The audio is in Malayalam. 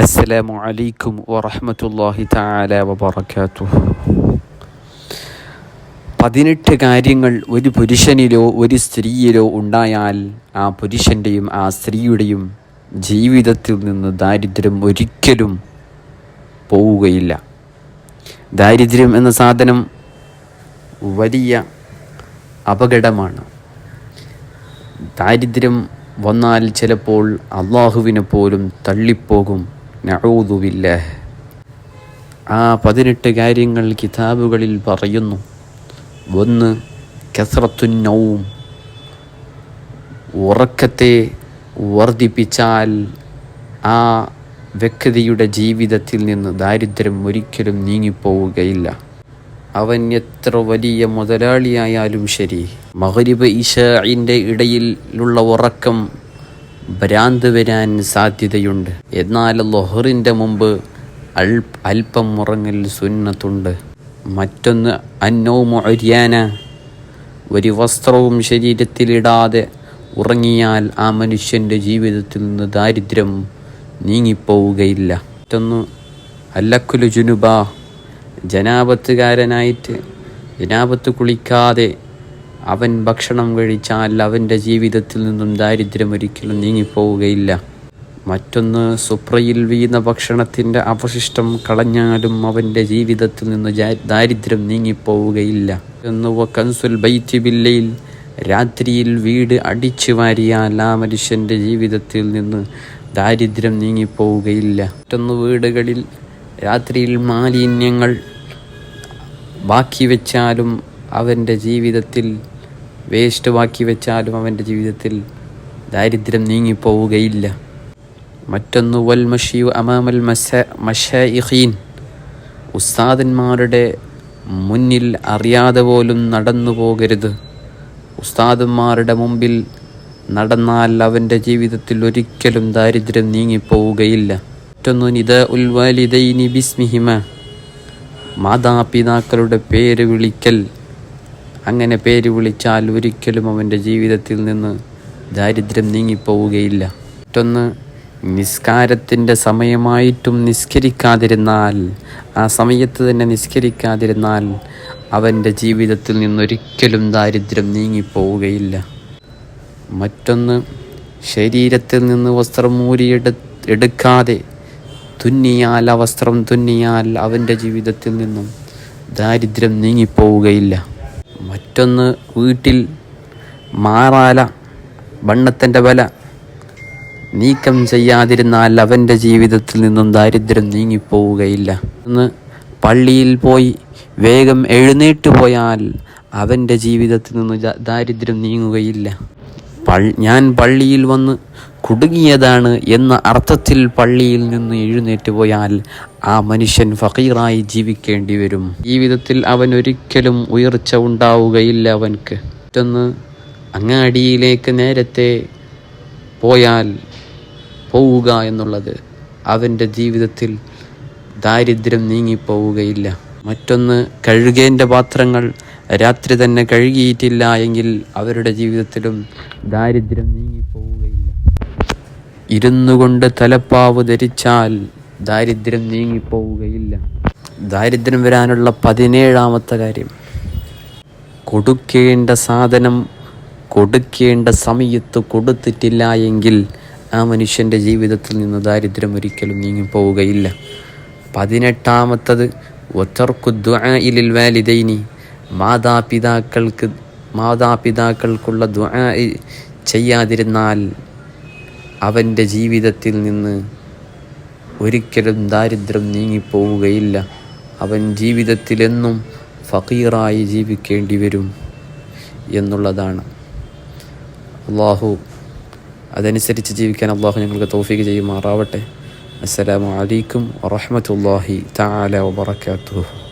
അസ്സലാമു അലൈക്കും വറഹമത്തല്ലാഹി തആല വബറകാതുഹു പതിനെട്ട് കാര്യങ്ങൾ ഒരു പുരുഷനിലോ ഒരു സ്ത്രീയിലോ ഉണ്ടായാൽ ആ പുരുഷന്റെയും ആ സ്ത്രീയുടെയും ജീവിതത്തിൽ നിന്ന് ദാരിദ്ര്യം ഒരിക്കലും പോവുകയില്ല. ദാരിദ്ര്യം എന്ന സാധനം വലിയ അപകടമാണ്. ദാരിദ്ര്യം വന്നാൽ ചിലപ്പോൾ അള്ളാഹുവിനെ പോലും തള്ളിപ്പോകും. നഊദുബില്ല ആ പതിനെട്ട് കാര്യങ്ങൾ കിതാബുകളിൽ പറയുന്നു. ഒന്ന് കസറത്തുന്നവും ഉറക്കത്തെ വർദ്ധിപ്പിച്ചാൽ ആ വ്യക്തിയുടെ ജീവിതത്തിൽ നിന്ന് ദാരിദ്ര്യം ഒരിക്കലും നീങ്ങിപ്പോവുകയില്ല. അവൻ എത്ര വലിയ മുതലാളിയായാലും ശരി. മഹരിബ് ഇഷയിന്റെ ഇടയിലുള്ള ഉറക്കം ഭ്രാന്ത് വരാൻ സാധ്യതയുണ്ട്. എന്നാൽ ലൊഹറിന്റെ മുമ്പ് അൽ അല്പം ഉറങ്ങൽ സുന്നത്തുണ്ട്. മറ്റൊന്ന് അന്നോമൊര്യാന ഒരു വസ്ത്രവും ശരീരത്തിലിടാതെ ഉറങ്ങിയാൽ ആ മനുഷ്യന്റെ ജീവിതത്തിൽ നിന്ന് ദാരിദ്ര്യം നീങ്ങിപ്പോവുകയില്ല. മറ്റൊന്ന് അല്ലക്കുലു ജുനുബ. ജനാപത്തുകാരനായിട്ട് ജനാപത്ത് കുളിക്കാതെ അവൻ ഭക്ഷണം കഴിച്ചാൽ അവന്റെ ജീവിതത്തിൽ നിന്നും ദാരിദ്ര്യം ഒരിക്കലും നീങ്ങിപ്പോവുകയില്ല. മറ്റൊന്ന് സുപ്രയിൽ വീണ ഭക്ഷണത്തിന്റെ അവശിഷ്ടം കളഞ്ഞാലും അവന്റെ ജീവിതത്തിൽ നിന്ന് ദാരിദ്ര്യം നീങ്ങിപ്പോവുകയില്ല. എന്ന് കൻസുൽ ബൈറ്റ് ബില്ലയിൽ രാത്രിയിൽ വീട് അടിച്ചു വാരിയാൽ ആ മനുഷ്യന്റെ ജീവിതത്തിൽ നിന്ന് ദാരിദ്ര്യം നീങ്ങിപ്പോവുകയില്ല. മറ്റൊന്ന് വീടുകളിൽ രാത്രിയിൽ മാലിന്യങ്ങൾ ബാക്കി വെച്ചാലും അവന്റെ ജീവിതത്തിൽ വേസ്റ്റ് ബാക്കി വെച്ചാലും അവന്റെ ജീവിതത്തിൽ ദാരിദ്ര്യം നീങ്ങിപ്പോവുകയില്ല. മറ്റൊന്ന് വൽ മഷിയു അമാമൽ മസ മഷീൻ ഉസ്താദന്മാരുടെ മുന്നിൽ അറിയാതെ പോലും നടന്നു പോകരുത്. ഉസ്താദന്മാരുടെ മുമ്പിൽ നടന്നാൽ അവന്റെ ജീവിതത്തിൽ ഒരിക്കലും ദാരിദ്ര്യം നീങ്ങിപ്പോവുകയില്ല. മറ്റൊന്ന് നിത ഉൽവാലിദൈനി ബിസ്മിഹിമ. മാതാപിതാക്കളുടെ പേര് വിളിക്കൽ അങ്ങനെ പേര് വിളിച്ചാൽ ഒരിക്കലും അവന്റെ ജീവിതത്തിൽ നിന്ന് ദാരിദ്ര്യം നീങ്ങിപ്പോവുകയില്ല. മറ്റൊന്ന് നിസ്കാരത്തിന്റെ സമയമായിട്ടും നിസ്കരിക്കാതിരുന്നാൽ ആ സമയത്ത് തന്നെ നിസ്കരിക്കാതിരുന്നാൽ അവന്റെ ജീവിതത്തിൽ നിന്നൊരിക്കലും ദാരിദ്ര്യം നീങ്ങിപ്പോവുകയില്ല. മറ്റൊന്ന് ശരീരത്തിൽ നിന്ന് വസ്ത്രം മൂരിയെടു എടുക്കാതെ തുന്നിയാൽ ആ വസ്ത്രം തുന്നിയാൽ അവന്റെ ജീവിതത്തിൽ നിന്നും ദാരിദ്ര്യം നീങ്ങിപ്പോവുകയില്ല. മറ്റൊന്ന് വീട്ടിൽ മാറാല വണ്ണത്തിന്റെ വല നീക്കം ചെയ്യാതിരുന്നാൽ അവന്റെ ജീവിതത്തിൽ നിന്നും ദാരിദ്ര്യം നീങ്ങിപ്പോവുകയില്ല. ഒന്ന് പള്ളിയിൽ പോയി വേഗം എഴുന്നേറ്റ് പോയാൽ അവന്റെ ജീവിതത്തിൽ നിന്ന് ദാരിദ്ര്യം നീങ്ങുകയില്ല. ഞാൻ പള്ളിയിൽ വന്ന് കുടുങ്ങിയതാണ് എന്ന അർത്ഥത്തിൽ പള്ളിയിൽ നിന്ന് എഴുന്നേറ്റ് പോയാൽ ആ മനുഷ്യൻ ഫഖീറായി ജീവിക്കേണ്ടി വരും. ജീവിതത്തിൽ അവൻ ഒരിക്കലും ഉയർച്ച ഉണ്ടാവുകയില്ല അവൻക്ക്. മറ്റൊന്ന് അങ്ങാടിയിലേക്ക് നേരത്തെ പോയാൽ പോവുക എന്നുള്ളത് അവന്റെ ജീവിതത്തിൽ ദാരിദ്ര്യം നീങ്ങിപ്പോവുകയില്ല. മറ്റൊന്ന് കഴുകേന്റെ പാത്രങ്ങൾ രാത്രി തന്നെ കഴുകിയിട്ടില്ല എങ്കിൽ അവരുടെ ജീവിതത്തിലും ദാരിദ്ര്യം നീങ്ങിപ്പോവുകയില്ല. ഇരുന്നു കൊണ്ട് തലപ്പാവ് ധരിച്ചാൽ ദാരിദ്ര്യം നീങ്ങിപ്പോവുകയില്ല. ദാരിദ്ര്യം വരാനുള്ള പതിനേഴാമത്തെ കാര്യം. കൊടുക്കേണ്ട സാധനം കൊടുക്കേണ്ട സമയത്ത് കൊടുത്തിട്ടില്ല എങ്കിൽ ആ മനുഷ്യന്റെ ജീവിതത്തിൽ നിന്ന് ദാരിദ്ര്യം ഒരിക്കലും നീങ്ങിപ്പോവുകയില്ല. പതിനെട്ടാമത്തത് ഒത്തർക്കുദ്വാലിൽ വാലിദൈനി മാതാപിതാക്കൾക്ക് മാതാപിതാക്കൾക്കുള്ള ദ്വാ ചെയ്യാതിരുന്നാൽ അവന്റെ ജീവിതത്തിൽ നിന്ന് ഒരിക്കലും ദാരിദ്ര്യം നീങ്ങിപ്പോവുകയില്ല. അവൻ ജീവിതത്തിലെന്നും ഫക്കീറായി ജീവിക്കേണ്ടി വരും എന്നുള്ളതാണ്. അള്ളാഹു അതനുസരിച്ച് ജീവിക്കാൻ അള്ളാഹു ഞങ്ങൾക്ക് തോഫിക്ക് ചെയ്യുമാറാവട്ടെ. അസ്സലാമു അലൈക്കും വറഹമത്തല്ലാഹി താല വബറകാതുഹു.